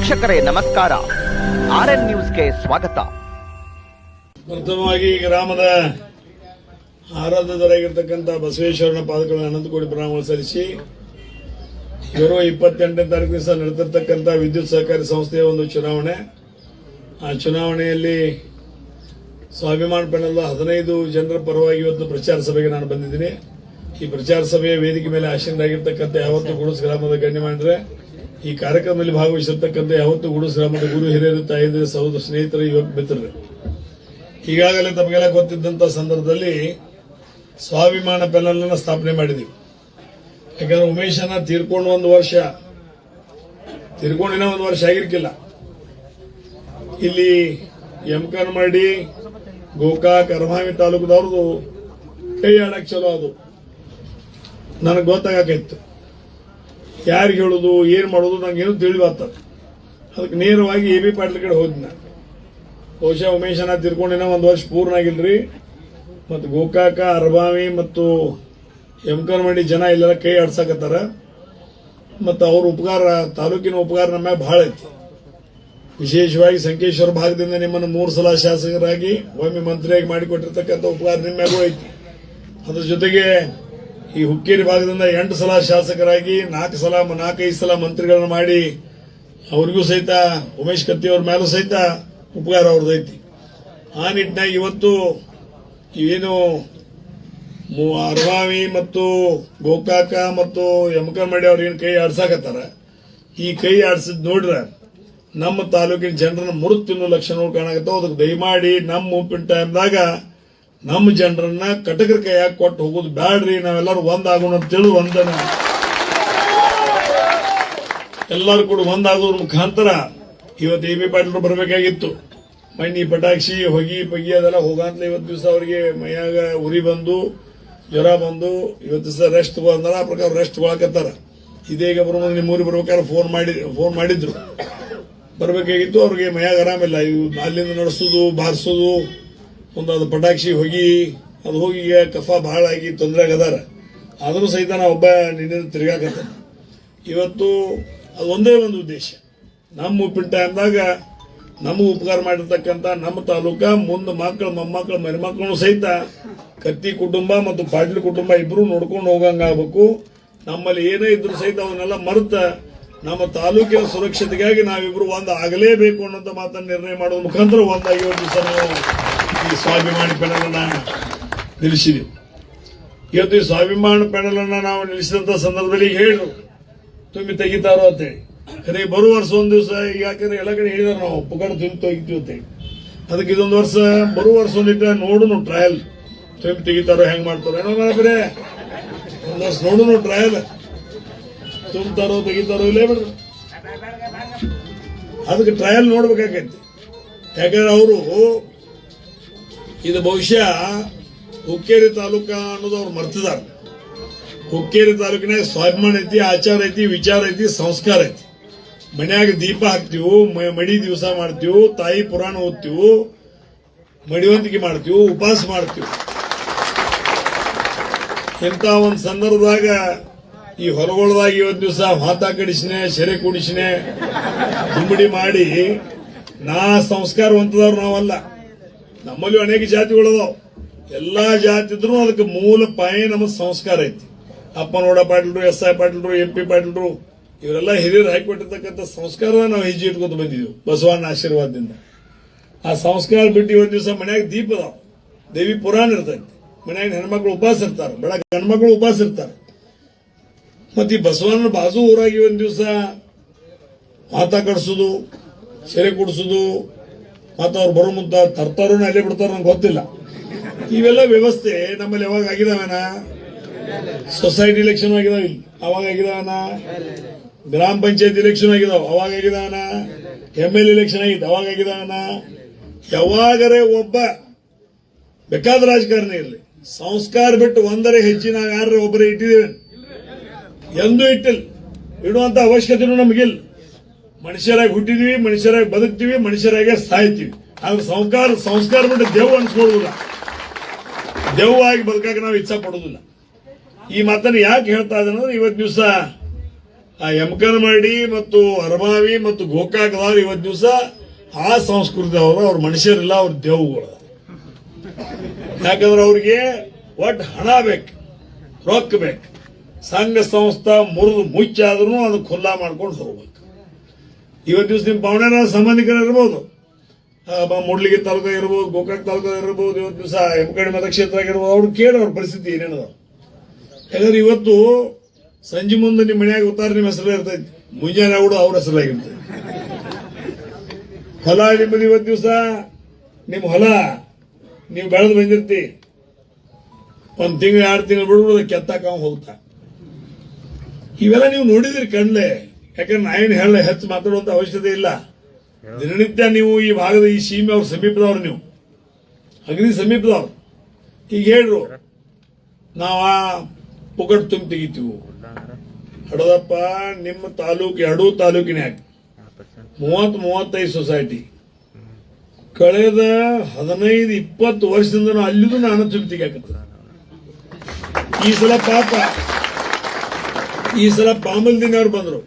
ವೀಕ್ಷಕರೇ, ನಮಸ್ಕಾರ. R N ನ್ಯೂಸ್ಗೆ ಸ್ವಾಗತ. ಪ್ರಥಮವಾಗಿ ಗ್ರಾಮದ ಆರಾಧಕರಾಗಿರ್ತಕ್ಕಂಥ ಬಸವೇಶ್ವರನ ಪಾದಗಳನ್ನು ಅನಂತಕೋಟಿ ಬ್ರಾಹ್ಮಣ ಸಲ್ಲಿಸಿ, ಇವರು ಇಪ್ಪತ್ತೆಂಟನೇ ತಾರೀಕು ದಿವಸ ನಡೆದಿರ್ತಕ್ಕಂಥ ವಿದ್ಯುತ್ ಸಹಕಾರಿ ಸಂಸ್ಥೆಯ ಒಂದು ಚುನಾವಣೆ. ಆ ಚುನಾವಣೆಯಲ್ಲಿ ಸ್ವಾಭಿಮಾನ ಪೆಣದ ಹದಿನೈದು ಜನರ ಪರವಾಗಿ ಇವತ್ತು ಪ್ರಚಾರ ಸಭೆಗೆ ನಾನು ಬಂದಿದ್ದೀನಿ. ಈ ಪ್ರಚಾರ ಸಭೆಯ ವೇದಿಕೆ ಮೇಲೆ ಆಶೀನರಾಗಿರ್ತಕ್ಕಂಥ ಯಾವತ್ತು ಗುಡುಸ್ ಗ್ರಾಮದ ಗಣ್ಯಮಾನ್ರೆ ಈ ಕಾರ್ಯಕ್ರಮದಲ್ಲಿ ಭಾಗವಹಿಸಿರ್ತಕ್ಕಂಥ ಯಾವತ್ತು ಗುರು ಶ್ರಮದ ಗುರು ಹಿರಿಯರು ತಾಯಿದ್ರೆ ಸಹೋದರ ಸ್ನೇಹಿತರು ಯುವಕ ಮಿತ್ರರು ಈಗಾಗಲೇ ತಮಗೆಲ್ಲ ಗೊತ್ತಿದ್ದಂಥ ಸಂದರ್ಭದಲ್ಲಿ ಸ್ವಾಭಿಮಾನ ಪ್ಯಾನಲ್ನ ಸ್ಥಾಪನೆ ಮಾಡಿದೀವಿ. ಯಾಕಂದ್ರೆ ಉಮೇಶನ ತೀರ್ಕೊಂಡು ಒಂದು ವರ್ಷ, ತೀರ್ಕೊಂಡಿನ ಒಂದು ವರ್ಷ ಆಗಿರ್ಕಿಲ್ಲ. ಇಲ್ಲಿ ಎಂಕನ್ ಮಾಡಿ ಗೋಕಾಕ್ ಅರಮಾವಿ ತಾಲೂಕದವ್ರದ್ದು ಕೈ ಆಡಕ್ಕೆ ಚಲೋ ಅದು. ನನಗೆ ಗೊತ್ತಾಗಕ್ಕಾಯ್ತು. ಯಾರಿಗೆ ಹೇಳೋದು, ಏನು ಮಾಡೋದು ನಂಗೇನು ತಿಳಿವಾತ ಅದಕ್ಕೆ ನೇರವಾಗಿ ಎ ಬಿ ಪಾಟೀಲ್ ಕಡೆ ಹೋದ್ನ. ಬಹುಶಃ ಉಮೇಶನ ತಿರ್ಕೊಂಡಿನ ಒಂದು ವರ್ಷ ಪೂರ್ಣ ಆಗಿಲ್ರಿ. ಮತ್ತು ಗೋಕಾಕ, ಅರಬಾವಿ ಮತ್ತು ಯಮಕನಮಂಡಿ ಜನ ಇಲ್ಲೆಲ್ಲ ಕೈ ಆಡ್ಸಕತ್ತಾರ. ಮತ್ತು ಅವ್ರ ಉಪಕಾರ, ತಾಲೂಕಿನ ಉಪಕಾರ ನಮ್ಮ ಭಾಳ ಐತಿ. ವಿಶೇಷವಾಗಿ ಸಂಕೇಶ್ವರ ಭಾಗದಿಂದ ನಿಮ್ಮನ್ನು ಮೂರು ಸಲ ಶಾಸಕರಾಗಿ, ಒಮ್ಮೆ ಮಂತ್ರಿಯಾಗಿ ಮಾಡಿಕೊಟ್ಟಿರ್ತಕ್ಕಂಥ ಉಪಕಾರ ನಿಮ್ಮ ಐತಿ. ಅದ್ರ ಜೊತೆಗೆ ಈ ಹುಕ್ಕೇರಿ ಭಾಗದಿಂದ ಎಂಟು ಸಲ ಶಾಸಕರಾಗಿ, ನಾಲ್ಕು ಸಲ, ನಾಲ್ಕೈದು ಸಲ ಮಂತ್ರಿಗಳನ್ನ ಮಾಡಿ, ಅವ್ರಿಗೂ ಸಹಿತ, ಉಮೇಶ್ ಕತ್ತಿ ಅವ್ರ ಮೇಲೂ ಸಹಿತ ಉಪಕಾರ ಅವ್ರದ್ದು ಐತಿ. ಆ ನಿಟ್ಟಿನಾಗ ಇವತ್ತು ಏನು ಮು- ಅರವಾವಿ ಮತ್ತು ಗೋಕಾಕ ಮತ್ತು ಯಮಕನಮಡಿ ಅವ್ರು ಏನು ಕೈ ಆಡ್ಸಾಕತ್ತಾರ? ಈ ಕೈ ಆಡ್ಸಿದ್ ನೋಡ್ರ ನಮ್ಮ ತಾಲೂಕಿನ ಜನರನ್ನ ಮುರು ತಿನ್ನೋ ಲಕ್ಷಣಗಳು ಕಾಣಕತ್ತಾವ. ಅದಕ್ಕೆ ದಯಮಾಡಿ ನಮ್ಮ ಉಪ್ಪಿನ ಟೈಮ್ದಾಗ ನಮ್ಮ ಜನರನ್ನ ಕಟಕರ ಕೈಯಾಗ ಕೊಟ್ಟು ಹೋಗೋದು ಬ್ಯಾಡ್ರಿ, ನಾವೆಲ್ಲರೂ ಒಂದಾಗೋಣ ಅಂತ ತಿಳಿದು ಒಂದನ. ಎಲ್ಲರೂ ಕೂಡ ಒಂದಾಗೋದ್ರ ಮುಖಾಂತರ ಇವತ್ತು ಎ ಬಿ ಪಾಟೀಲ್ ಬರಬೇಕಾಗಿತ್ತು. ಮಣ್ಣಿ ಪಟಾಕ್ಷಿ, ಹೊಗಿ, ಪಗಿ ಅದೆಲ್ಲ ಹೋಗಂತಲೇ ಇವತ್ತು ದಿವಸ ಅವರಿಗೆ ಮೈಯಾಗ ಉರಿ ಬಂದು, ಜ್ವರ ಬಂದು, ಇವತ್ತು ದಿವಸ ರೆಸ್ಟ್ ಬಂದಾರ ಆ ಪ್ರಕಾರ ರೆಸ್ಟ್ ಒಳಕತ್ತಾರ ಇದೀಗ ಬರೋ ನಿಮ್ಮ ಊರಿಗೆ ಬರ್ಬೇಕಾದ್ರೆ ಫೋನ್ ಮಾಡಿ ಫೋನ್ ಮಾಡಿದ್ರು. ಬರಬೇಕಾಗಿತ್ತು, ಅವ್ರಿಗೆ ಮೈಯಾಗ ಆರಾಮಿಲ್ಲ. ಇವು ಅಲ್ಲಿಂದ ನಡೆಸೋದು, ಬಾರಿಸೋದು ಒಂದು ಅದು ಪಟಾಕ್ಷಿ ಹೋಗಿ, ಅದು ಹೋಗಿ ಕಫ ಬಹಳ ಆಗಿ ತೊಂದರೆ ಆಗದಾರ. ಆದರೂ ಸಹಿತ ನಾ ಒಬ್ಬ ನಿನ್ನೆ ತಿರ್ಗಾಕತ್ತ ಇವತ್ತು ಅದು ಒಂದೇ ಒಂದು ಉದ್ದೇಶ. ನಮ್ಮ ಉಪ್ಪಿನ ಟೈಮ್ದಾಗ ನಮಗೆ ಉಪಕಾರ ಮಾಡಿರ್ತಕ್ಕಂಥ ನಮ್ಮ ತಾಲೂಕ, ಮುಂದೆ ಮಕ್ಕಳು ಮೊಮ್ಮಕ್ಕಳು ಮರಿಮಕ್ಕಳು ಸಹಿತ ಕತ್ತಿ ಕುಟುಂಬ ಮತ್ತು ಪಾಟೀಲ್ ಕುಟುಂಬ ಇಬ್ಬರು ನೋಡ್ಕೊಂಡು ಹೋಗಂಗ ಆಗ್ಬೇಕು. ನಮ್ಮಲ್ಲಿ ಏನೇ ಇದ್ರು ಸಹಿತ ಅವನ್ನೆಲ್ಲ ಮರೆತ ನಮ್ಮ ತಾಲೂಕಿನ ಸುರಕ್ಷತೆಗಾಗಿ ನಾವಿಬ್ರು ಒಂದು ಆಗಲೇಬೇಕು ಅನ್ನೋಂಥ ಮಾತನ್ನು ನಿರ್ಣಯ ಮಾಡುವ ಮುಖಾಂತರ ಒಂದಾಗಿ ಒಂದು ದಿವಸ ನಾವು ಈ ಸ್ವಾಭಿಮಾನಿ ಪೆನಲ್ ನಿಲ್ಲಿಸಿದೆ. ಇವತ್ತು ಈ ಸ್ವಾಭಿಮಾನ ಪೆಡಲನ್ನ ನಾವು ನಿಲ್ಲಿಸಿದಂತ ಸಂದರ್ಭದಲ್ಲಿ ಹೇಳು, ತುಂಬಿ ತೆಗಿತಾರೋ ಅಂತೇಳಿ ಅದೇ ಬರುವ ವರ್ಷ ಒಂದು ದಿವಸ, ಯಾಕಂದ್ರೆ ಎಲ್ಲ ಕಡೆ ಹೇಳಿದಾರೆ ನಾವು ಉಪಕರಣ ತುಂಬಿ ತೆಗಿತೀವಿ ಅಂತೇಳಿ ಅದಕ್ಕೆ ಇದೊಂದು ವರ್ಷ, ಬರುವ ವರ್ಷ ಒಂದಿದ್ದ ನೋಡುನು ಟ್ರಯಲ್ ತುಂಬಿ ತೆಗಿತಾರೋ, ಹೆಂಗ್ ಮಾಡ್ತಾರೋ ಏನೋ ಬೇರೆ. ಒಂದು ವರ್ಷ ನೋಡುನು ಟ್ರಯಲ್ ತುಂಬ್ತಾರೋ, ತೆಗಿತಾರೋ, ಇಲ್ಲೇ ಬಿಡ್ರಿ. ಅದಕ್ಕೆ ಟ್ರಯಲ್ ನೋಡ್ಬೇಕಾಗೈತಿ. ಯಾಕಂದ್ರೆ ಅವರು ಇದು ಬಹುಶಃ ಹುಕ್ಕೇರಿ ತಾಲೂಕಾ ಅನ್ನೋದು ಅವ್ರು ಮರ್ತಿದ್ದಾರೆ ಹುಕ್ಕೇರಿ ತಾಲೂಕಿನ ಸ್ವಾಭಿಮಾನ ಐತಿ, ಆಚಾರ ಐತಿ, ವಿಚಾರ ಐತಿ, ಸಂಸ್ಕಾರ ಐತಿ. ಮನ್ಯಾಗ ದೀಪ ಹಾಕ್ತಿವು ಮಡಿ ದಿವಸ ಮಾಡ್ತೀವಿ, ತಾಯಿ ಪುರಾಣ ಓದ್ತೀವಿ, ಮಡಿವಂತಿಕೆ ಮಾಡ್ತೀವಿ ಉಪವಾಸ ಮಾಡ್ತೀವಿ. ಇಂಥ ಒಂದು ಸಂದರ್ಭದಾಗ ಈ ಹೊರಗೊಳದಾಗ ಇವತ್ತು ದಿವಸ ಮಾತಾ ಕಡಿಸಿನೆ, ಸೆರೆ ಕುಡಿಸಿನೆ ಮಾಡಿ ನಾ ಸಂಸ್ಕಾರವಂತದವ್ರು ನಾವಲ್ಲ. ನಮ್ಮಲ್ಲಿ ಅನೇಕ ಜಾತಿಗಳದಾವ್. ಎಲ್ಲಾ ಜಾತಿ ಇದ್ರು ಅದಕ್ಕೆ ಮೂಲ ಪಾಯ ನಮ್ಮ ಸಂಸ್ಕಾರ ಐತಿ. ಅಪ್ಪನೋಡ ಪಾಟೀಲ್ರು, ಎಸ್ ಐ ಪಾಟೀಲ್ರು, ಎಂ ಪಿ ಪಾಟೀಲ್ರು, ಇವರೆಲ್ಲ ಹಿರಿಯರು ಹಾಕಿಕೊಟ್ಟಿರ್ತಕ್ಕಂಥ ಸಂಸ್ಕಾರ ನಾವು ಹೆಜ್ಜೆ ಇಟ್ಕೊತ ಬಂದಿದ್ದೀವಿ ಬಸವಣ್ಣ ಆಶೀರ್ವಾದದಿಂದ. ಆ ಸಂಸ್ಕಾರ ಬಿಟ್ಟು ಇವತ್ತು ದಿವಸ ಮನ್ಯಾಗ ದೀಪ ಅದಾವ. ದೇವಿ ಪುರಾಣ ಇರ್ತೈತಿ. ಮನ್ಯಾಗ ಹೆಣ್ಮಕ್ಳು ಉಪವಾಸ ಇರ್ತಾರೆ, ಬೆಳಗ್ಗೆ ಹೆಣ್ಮಕ್ಳು ಉಪವಾಸ ಇರ್ತಾರೆ. ಮತ್ತೆ ಈ ಬಸವಣ್ಣ ಬಾಜು ಊರಾಗಿ ಒಂದ್ ದಿವಸ ಮಾತಾ ಕಡಿಸುದು ಸೆರೆ ಕುಡಿಸೋದು ಮತ್ತು ಅವ್ರು ಬರೋ ತರ್ತಾರೋ ಅಲ್ಲೇ ಬಿಡ್ತಾರೋ ನಂಗೆ ಗೊತ್ತಿಲ್ಲ. ಇವೆಲ್ಲ ವ್ಯವಸ್ಥೆ ನಮ್ಮಲ್ಲಿ ಯಾವಾಗ ಆಗಿದಾವೇನ? ಸೊಸೈಟಿ ಇಲೆಕ್ಷನ್ ಆಗಿದಾವ ಇಲ್ಲಿ. ಅವಾಗ ಆಗಿದಾವನ? ಗ್ರಾಮ ಪಂಚಾಯತ್ ಎಲೆಕ್ಷನ್ ಆಗಿದಾವ. ಅವಾಗ ಆಗಿದಾವನ? ಎಂ ಎಲ್ ಇಲೆಕ್ಷನ್ ಆಗಿತ್ತು. ಅವಾಗ ಆಗಿದಾವನ? ಯಾವಾಗರೇ ಒಬ್ಬ, ಬೇಕಾದ ರಾಜಕಾರಣಿ ಇರಲಿ. ಸಂಸ್ಕಾರ ಬಿಟ್ಟು ಒಂದರೇ ಹೆಚ್ಚಿನ ಯಾರ ಒಬ್ಬರೇ ಇಟ್ಟಿದ್ದೇವೆ. ಎಂದೂ ಇಟ್ಟಿಲ್ಲ. ಇಡುವಂತ ಅವಶ್ಯಕತೆನೂ ನಮಗಿಲ್ಲ. ಮನುಷ್ಯರಾಗಿ ಹುಟ್ಟಿದೀವಿ, ಮನುಷ್ಯರಾಗಿ ಬದುಕ್ತೀವಿ, ಮನುಷ್ಯರಾಗೆ ಸಾಯ್ತೀವಿ. ಆದ್ರೆ ಸಂಸ್ಕಾರ ಸಂಸ್ಕಾರ ಬಿಟ್ಟು ದೇವ್ ಅನ್ಸ್ಕೊಳ್ಳೋದಿಲ್ಲ. ದೆವ್ವಾಗಿ ಬದುಕಾಕ ನಾವು ಇಚ್ಛಾ ಪಡೋದಿಲ್ಲ. ಈ ಮಾತನ್ನು ಯಾಕೆ ಹೇಳ್ತಾ ಇದ್ದೇನೆ ಅಂದ್ರೆ ಇವತ್ತು ದಿವಸ, ಆ ಯಮಕನಮಡಿ ಮತ್ತು ಅರಮಾವಿ ಮತ್ತು ಗೋಕಾಕದವ್ರು ಇವತ್ತು ದಿವಸ ಆ ಸಂಸ್ಕೃತಿ ಅವರು, ಅವ್ರ ಮನುಷ್ಯರಿಲ್ಲ, ಅವ್ರ ದೇವುಗಳು ಯಾಕಂದ್ರೆ ಅವ್ರಿಗೆ ಒಟ್ಟು ಹಣ ಬೇಕು, ರೊಕ್ಕ ಬೇಕು. ಸಂಘ, ಸಂಸ್ಥೆ ಮುರಿದು ಮುಚ್ಚಾದ್ರೂ ಅದು ಖುಲ್ಲಾ ಮಾಡ್ಕೊಂಡು ಹೋಗ್ಬೇಕು. ಇವತ್ತು ದಿವಸ ನಿಮ್ಮ ಪವಣರ ಸಂಬಂಧಿಕರು ಇರ್ಬೋದು. ಮೂಡ್ಲಿಗಿ ತಾಲೂಕ ಇರ್ಬೋದು, ಗೋಕಾಕ್ ತಾಲೂಕ ಇರ್ಬೋದು, ಇವತ್ತು ದಿವಸ ಎಮ್ಕಡಿ ಮತಕ್ಷೇತ್ರ ಆಗಿರ್ಬೋದು ಅವ್ರು ಕೇಳಿ ಅವ್ರ ಪರಿಸ್ಥಿತಿ ಏನೇನದ? ಯಾಕಂದ್ರೆ ಇವತ್ತು ಸಂಜೆ ಮುಂದೆ ನಿಮ್ಮ ಮನೆಯಾಗ ಉತ್ತಾರ ನಿಮ್ಮ ಹೆಸರು ಇರ್ತೈತಿ. ಮುಂಜಾನೆ ಅವಡು, ಅವ್ರ ಹೆಸರಾಗಿರ್ತೈತಿ ಹೊಲ ನಿಮ್ಮದು ಇವತ್ತು ದಿವಸ ನಿಮ್ಮ ಹೊಲ, ನೀವು ಬೆಳೆದು ಬಂದಿರ್ತಿ. ಒಂದು ತಿಂಗಳು, ಎರಡು ತಿಂಗಳು ಬಿಡ್ಬೋದು, ಕೆತ್ತಾಕ ಹೋಗ್ತಾ. ಇವೆಲ್ಲ ನೀವು ನೋಡಿದ್ರಿ ಕಣ್ಲೆ. ಯಾಕಂದ್ರೆ ನಾಯಿನ ಹೇಳ ಹೆಚ್ಚು ಮಾತಾಡುವಂತ ಅವಶ್ಯಕತೆ ಇಲ್ಲ. ದಿನನಿತ್ಯ ನೀವು ಈ ಭಾಗದ ಈ ಸೀಮೆ ಅವ್ರ ಸಮೀಪದವ್ರು ನೀವು. ಅಗ್ನಿ ಸಮೀಪದವ್ರು. ಈಗ ಹೇಳ್ರು, ನಾವ ಪುಕಟ್ ತುಂಬಿ ತೆಗಿತೀವಿ. ಹಡದಪ್ಪ, ನಿಮ್ಮ ತಾಲೂಕು, ಎರಡೂ ತಾಲೂಕಿನ್ಯಾಗ. ಮೂವತ್ ಮೂವತ್ತೈದು ಸೊಸೈಟಿ ಕಳೆದ ಹದಿನೈದು, ಇಪ್ಪತ್ತು ವರ್ಷದಿಂದ ಅಲ್ಲಿದು ನಾನು ತುಂಬಿ ಈ ಸಲ ಪಾಪ, ಈ ಸಲ ಪಾಮಲ್ದಿನವ್ರು ಬಂದ್ರು.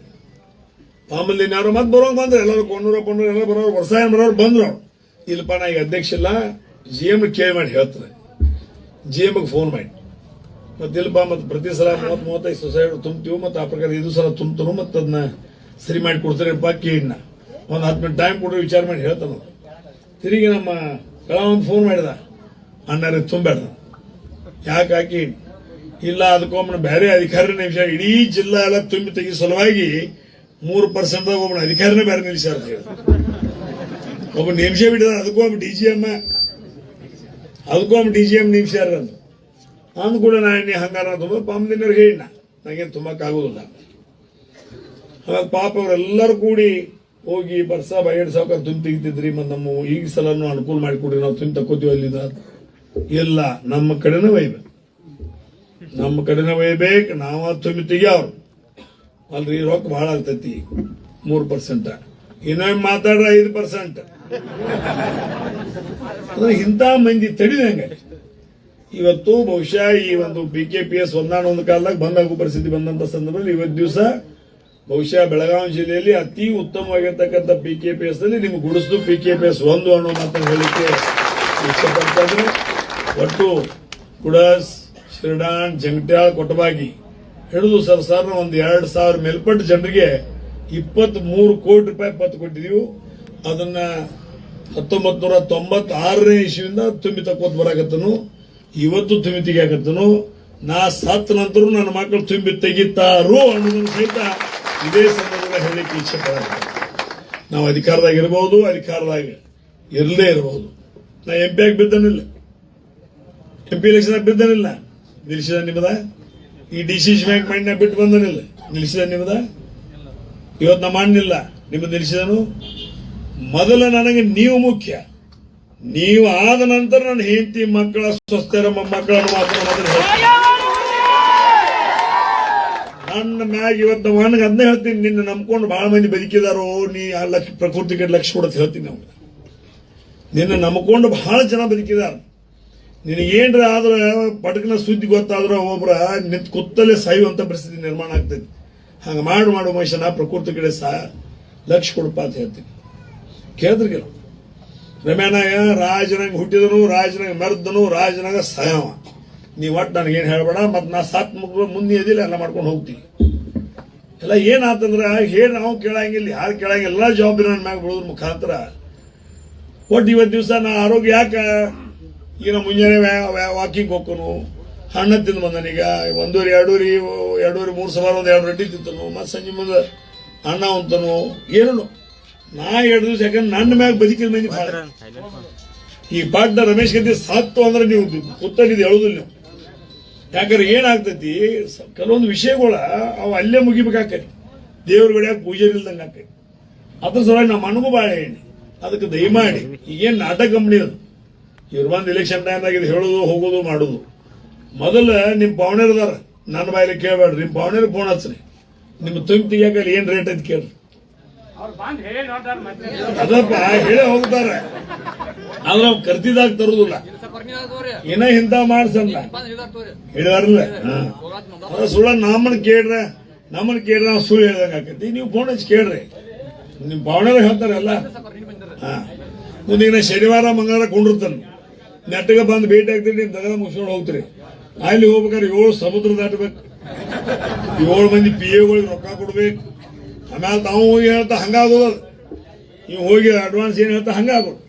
ಪಾಮಲ್ದಿನವ್ರು ಮತ್ತೆ ಬರೋರು ಬಂದ್ರೆ. ಎಲ್ಲರೂ ಕೊಂಡೂರ ಕೊಂಡೂರು ಎಲ್ಲ ಬರೋರು ವರ್ಷ ಬರೋರು ಬಂದ್ರು. ಇಲ್ಲಪ್ಪ ನಾ ಈಗ ಅಧ್ಯಕ್ಷ ಇಲ್ಲ. ಜಿ ಎಂ ಕೇಳಿ ಮಾಡಿ ಹೇಳ್ತಾರೆ ಜಿ ಎಮ್ಗೆ ಫೋನ್ ಮಾಡಿ. ಮತ್ತೆ ಇಲ್ಲಪ್ಪ ಮತ್ತೆ ಪ್ರತಿ ಸಲ ಮೂವತ್ ಮೂವತ್ತೈದು ಸೊಸೈಟಿ ತುಂಬ್ತೀವಿ ಮತ್ತೆ ಆ ಪ್ರಕಾರ ಇದು ಸಲ ತುಂಬ್ತಾನು ಮತ್ತೆ ಅದನ್ನ ಸರಿ ಮಾಡಿ ಕೊಡ್ತಾರಪ್ಪ ಕೇಳಿನ. ಒಂದು ಹತ್ತು ಮಿನಿಟ್ ಟೈಮ್ ಕೊಡ್ರಿ ವಿಚಾರ ಮಾಡಿ ಹೇಳ್ತಾನ. ತಿರುಗಿ ನಮ್ಮ ಒಂದು ಫೋನ್ ಮಾಡಿದ. ಅಣ್ಣ ತುಂಬೇಡ ಯಾಕೆ ಹಾಕಿ? ಇಲ್ಲ, ಅದಕ್ಕೊಮ್ಮೆ ಬೇರೆ ಅಧಿಕಾರಿ ನಿಮಿಷ ಇಡೀ ಜಿಲ್ಲಾ ಎಲ್ಲ ತುಂಬಿ ತೆಗಿ ಸಲುವಾಗಿ ಮೂರು ಪರ್ಸೆಂಟ್ ಒಬ್ಬ ಅಧಿಕಾರಿನೇ ಬೇರೆ ಹೇಳಿ. ಒಬ್ಬ ನಿಮಿಷ ಬಿಡಿದ ಅದಕ್ಕೊಬ್ಬ ಡಿ ಜಿ ಎಂ ಅದಕ್ಕೊಬ್ಬ ಡಿ ಜಿ ಎಂ ನಿಮಿಷಾರ ಅಂತ ಅಂದ ಕೂಡ ನಾ ಎಣ್ಣೆ ಹಂಗಾರ ತುಂಬ ಪಾಮದಿನವ್ರಿಗೆ ಹೇಳಿನ ನನಗೇನು ತುಂಬಕ್ಕಾಗೋದಿಲ್ಲ. ಅವಾಗ ಪಾಪ ಅವರೆಲ್ಲರೂ ಕೂಡಿ ಹೋಗಿ ಬರ್ಸ ಬೈಡ್ ಸಾವುಕಾರ ತುಂಬ ತೆಗಿತಿದ್ರಿ, ಮತ್ತು ನಮ್ಮ ಈಗ ಸಲನು ಅನುಕೂಲ ಮಾಡಿಕೊಡ್ರಿ, ನಾವು ತುಂಬ ತಕ್ಕೋತೀವಿ ಅಲ್ಲಿಂದ ಎಲ್ಲ ನಮ್ಮ ಕಡೆನೇ ಒಯ್ಬೇಕು ನಮ್ಮ ಕಡೆನೇ ಒಯ್ಬೇಕು ನಾವು ತುಂಬಿ ತೆಗಿಯವ್ರು. ಅಲ್ರಿ, ರೊಕ್ಕ ಭಾಳ ಆಗ್ತೈತಿ. ಮೂರು ಪರ್ಸೆಂಟ್ ಇನ್ನೊಮ್ಮೆ ಮಾತಾಡ್ರ ಐದು ಪರ್ಸೆಂಟ್ ಅಂದ್ರೆ ಇಂಥ ಮಂದಿ ತಡಿದಂಗೆ ಇವತ್ತು ಬಹುಶಃ ಈ ಒಂದು ಬಿ ಕೆ ಪಿ ಎಸ್ ಒಂದಾನೊಂದು ಕಾಲದಾಗ ಬಂದಾಗೋ ಪರಿಸ್ಥಿತಿ ಬಂದಂತ ಸಂದರ್ಭದಲ್ಲಿ ಇವತ್ತು ದಿವಸ ಬಹುಶಃ ಬೆಳಗಾವಿ ಜಿಲ್ಲೆಯಲ್ಲಿ ಅತಿ ಉತ್ತಮವಾಗಿರ್ತಕ್ಕಂಥ ಪಿ ಕೆ ಪಿ ಎಸ್ ಅಲ್ಲಿ ನಿಮ್ಗೆ ಗುಡಿಸ್ದು ಪಿ ಕೆ ಪಿ ಎಸ್ ಒಂದು ಅನ್ನೋ ಮಾತನ್ನು ಹೇಳಿಕೆ ಇಷ್ಟಪಡ್ತಾ ಒಟ್ಟು ಕುಡಸ್ ಶಿರಡಾಣ್ ಜಂಗಟ್ಯಾಳ್, ಕೊಟಬಾಗಿ ಹಿಡಿದು ಸರ್ ಸರ್ ಒಂದು ಎರಡು ಸಾವಿರ ಮೇಲ್ಪಟ್ಟ ಜನರಿಗೆ ಇಪ್ಪತ್ತ್ ಮೂರು ಕೋಟಿ ರೂಪಾಯಿ ಪತ್ತು ಕೊಟ್ಟಿದೀವಿ. ಅದನ್ನ ಹತ್ತೊಂಬತ್ ನೂರ ತೊಂಬತ್ತಾರನೇ ಇಸ್ವಿಯಿಂದ ತುಂಬಿ ತಕ್ಕೋತ್ ಬರಾಕತ್ತನು. ಇವತ್ತು ತುಂಬಿ ತೆಗಿಯಾಕತ್ತನು ನಾ ಸತ್ತ ನಂತರ ನನ್ನ ಮಕ್ಕಳು ತುಂಬಿ ತೆಗಿತಾರು ಅನ್ನೋದನ್ನು ಸಹಿತ ಇದೇ ಸಂದರ್ಭದಲ್ಲಿ ಹೇಳಿಕೆ ಇಚ್ಛೆ ನಾವು ಅಧಿಕಾರದಾಗ ಇರಬಹುದು ಅಧಿಕಾರದಾಗ ಇರಲೇ ಇರಬಹುದು ನಾ ಎಂ ಪಿ ಆಗಿ ಬಿದ್ದನಿಲ್ಲ. ಎಂ ಪಿ ಎಲೆಕ್ಷನ್ ಬಿದ್ದನಿಲ್ಲ. ನಿಲ್ಲಿಸಿದ ನಿಮ್ಮದ? ಈ ಡಿ ಸಿ ಸಿ ಬ್ಯಾಂಕ್ ಬಿಟ್ಟು ಬಂದನಿಲ್ಲ. ನಿಲ್ಲಿಸಿದ ನಿಮ್ದ? ಇವತ್ತು ನಾ ಮಾಡಲಿಲ್ಲ ನಿಮ್ಮದು ನಿಲ್ಲಿಸಿದನು? ಮೊದಲು ನನಗೆ ನೀವು ಮುಖ್ಯ. ನೀವು ಆದ ನಂತರ ನನ್ನ ಹೆಂಡತಿ ಮಕ್ಕಳ ಸ್ವಸ್ಥರ ಮಕ್ಕಳನ್ನು ಮಾತ್ರ. ನನ್ನ ಮ್ಯಾಗ ಇವತ್ತು ನನಗೆ ಅದನ್ನೇ ಹೇಳ್ತೀನಿ. ನಿನ್ನ ನಂಬ್ಕೊಂಡು ಬಹಳ ಮಂದಿ ಬದುಕಿದಾರೋ, ನೀ ಆ ಲಕ್ಷ ಪ್ರಕೃತಿ ಕಡೆ ಲಕ್ಷ ಕೊಡತ್ ಹೇಳ್ತೀನಿ ನಮ್ಗೆ ನಿನ್ನ ನಂಬ್ಕೊಂಡು ಬಹಳ ಜನ ಬದುಕಿದಾರ. ನಿನಗೇನ್ರ ಆದ್ರೆ ಪಟಕನ ಸುದ್ದಿ ಗೊತ್ತಾದ್ರೆ ಒಬ್ಬರ ನಿಂತು ಕುತ್ತಲೇ ಸಾಯುವಂತ ಪರಿಸ್ಥಿತಿ ನಿರ್ಮಾಣ ಆಗ್ತೈತಿ. ಹಂಗೆ ಮಾಡು ಮಾಡು ಮನುಷ್ಯನ ಪ್ರಕೃತಿ ಕಡೆ ಸಾ ಲಕ್ಷ ಕೊಡಪ್ಪ ಅಂತ ಹೇಳ್ತೀನಿ. ಕೇಳಿದ್ರಿಗಿಲ್ಲ ರಮ್ಯಾನಾಗ ರಾಜನಾಗ ಹುಟ್ಟಿದನು, ರಾಜನಾಗ ಮೆರೆದನು, ರಾಜನಾಗ ಸಾಯವ. ನೀ ಒಟ್ಟು ನನಗೇನು ಹೇಳಬೇಡ, ಮತ್ತು ನಾ ಸಾತ್ ಮಕ್ಕಳು ಮುಂದೆ ಎದಿಲ್ಲ, ಎಲ್ಲ ಮಾಡ್ಕೊಂಡು ಹೋಗ್ತೀವಿ ಎಲ್ಲ ಏನಾತಂದ್ರೆ ಹೇಳಿ ನಾವು ಕೇಳಂಗಿಲ್ಲ, ಯಾರು ಕೇಳಂಗಿಲ್ಲ, ಎಲ್ಲ ಜವಾಬ್ದಾರಿ ನನ್ನ ಮ್ಯಾಗ ಬಿಡೋದ್ರ ಮುಖಾಂತರ. ಒಟ್ಟು ಇವತ್ತು ದಿವಸ ನಾ ಆರೋಗ್ಯ ಯಾಕೆ ಈಗ ಮುಂಜಾನೆ ವಾಕಿಂಗ್ ಹೋಗ್ಕೊನು ಹಣ್ಣು ತಿಂದು ಬಂದನೀಗ ಒಂದೂವರೆ ಎರಡೂರಿ ಎರಡೂವರೆ ಮೂರು ಸಮಾರ ಒಂದು ಎರಡು ರೊಟ್ಟಿ ತಿಂತನು ಮತ್ತು ಸಂಜೆ ಮುಂದೆ ಅಣ್ಣ ಅಂತನು ಏನೋ ನಾ ಎರಡು ದಿವಸ ಯಾಕಂದ್ರೆ ನನ್ನ ಮ್ಯಾಗ ಬದುಕಿದ ಮಂದಿ ಈ ಪಾಟ್ನ ರಮೇಶ್ ಗದ್ದೆ ಸತ್ತು ಅಂದ್ರೆ ನೀವು ಕುತ್ತಿದ್ದು ಹೇಳುದಿಲ್ಲ ನೀವು ಯಾಕಂದ್ರೆ ಏನಾಗ್ತೈತಿ ಕೆಲವೊಂದು ವಿಷಯಗಳ ಅವು ಅಲ್ಲೇ ಮುಗಿಬೇಕಾಕೈತಿ ದೇವ್ರ ಗಡಿಯಾಗ ಪೂಜೆ ಇಲ್ದಂಗೆ ಆಕೈತಿ ಅದ್ರ ಸಲುವಾಗಿ ನಮ್ಮ ಮನಗೂ ಭಾಳ ಹೇಳಿ ಅದಕ್ಕೆ ದಯಮಾಡಿ ಈಗೇನು ನಾಟಕ ಕಂಪ್ನಿ ಅದು ಇವ್ರು ಬಂದು ಎಲೆಕ್ಷನ್ ಟೈಮ್ದಾಗ ಇದು ಹೇಳೋದು, ಹೋಗೋದು, ಮಾಡೋದು. ಮೊದಲ ನಿಮ್ಮ ಪಾವಣೆರ್ ಅದಾರ. ನನ್ನ ಬಾಯಲ್ಲಿ ಕೇಳಬೇಡ್ರಿ. ನಿಮ್ಮ ಪಾವಣೆರ್ ಫೋನ್ ಹಚ್ಚ್ರಿ ನಿಮ್ಮ ತುಂಬ ತೆಗಿಯಾಕ ಏನು ರೇಟ್ ಐತಿ ಕೇಳ್ರಿ. ಅದಪ್ಪ, ಹೇಳೇ ಹೋಗ್ತಾರೆ. ಆದ್ರೆ ಅವ್ರು ಕರ್ತಿದಾಗ ತರುದಿಲ್ಲ. ಏನ ಇಂತ ಮಾಡ್ಸಲ್ಲ. ಹೇಳಿದಾರಲ್ಲ? ಅದ ಸುಳ್ಳ ನಮ್ಮನ್ನ ಕೇಳ್ರೆ ನಮ್ಮನ್ನ ಕೇಳ್ರೆ ನಾವು ಸುಳ್ಳು ಹೇಳ್ದಂಗ ಆಕೈತಿ. ನೀವು ಫೋನ್ ಹಚ್ಚಿ ಕೇಳ್ರಿ. ನಿಮ್ ಭಾವನೆ ಹೇಳ್ತಾರಲ್ಲ? ಹಾ. ಮುಂದಿನ ಶನಿವಾರ, ಮಂಗಳವಾರ ಕೊಂಡಿರ್ತಾನೆ. ನೆಟ್ಟಗೆ ಬಂದು ಭೇಟಿ ಆಗ್ತೀರಿ ನಿಮ್ ದಗದ ಮುಗಿಸ್ಕೊಂಡು ಹೋಗ್ತೀರಿ. ಅಲ್ಲಿ ಹೋಗ್ಬೇಕಾದ್ರೆ ಏಳು ಸಮುದ್ರ ದಾಟಬೇಕು. ಏಳು ಮಂದಿ ಪಿ ಎಗಳಿಗೆ ರೊಕ್ಕ ಕೊಡ್ಬೇಕು. ಆಮೇಲೆ ತಾವು ಹೋಗಿ ಹೇಳ್ತಾ ಹಂಗಾಗೋದು ನೀವು ಹೋಗಿ ಅಡ್ವಾನ್ಸ್ ಏನು ಹೇಳ್ತಾ ಹಂಗಾಗೋದು.